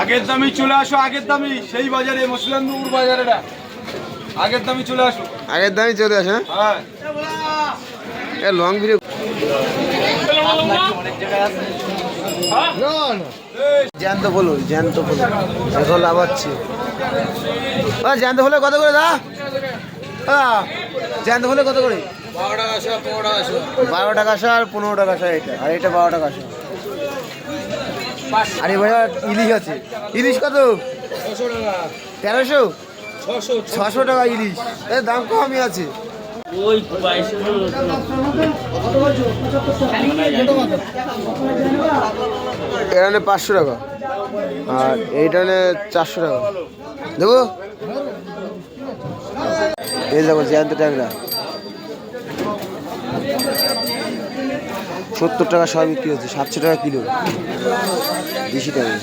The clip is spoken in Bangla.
আগের দামই চলে আসো আগের দামই সেই বাজারে মুসলানপুর বাজারে না। আগের দামই চলে আসো। আগের দামই চলে আসে হ্যাঁ? হ্যাঁ। Long video. জ্যান্ত বলুন জ্যান্ত বলুন এখন লাভাচ্ছি। জ্যান্ত হলে কত করে দা? হ্যাঁ জ্যান্ত হলে কত করে? বারো টাকা আসা আর পনেরো টাকা আসা এটা আর এটা বারো টাকা আসা। আর এবার ইলিশ আছে। ইলিশ কত? তেরোশো? ছশো টাকা ইলিশ। এর দাম কমই আছে। এখানে পাঁচশো টাকা। আর এইখানে চারশো টাকা। দেবো? এই দেখো জ্যান্ত ট্যাংরা। সত্তর টাকা সবাই বিক্রি হচ্ছে সাতশো টাকা কিলো। দেশি টাকা।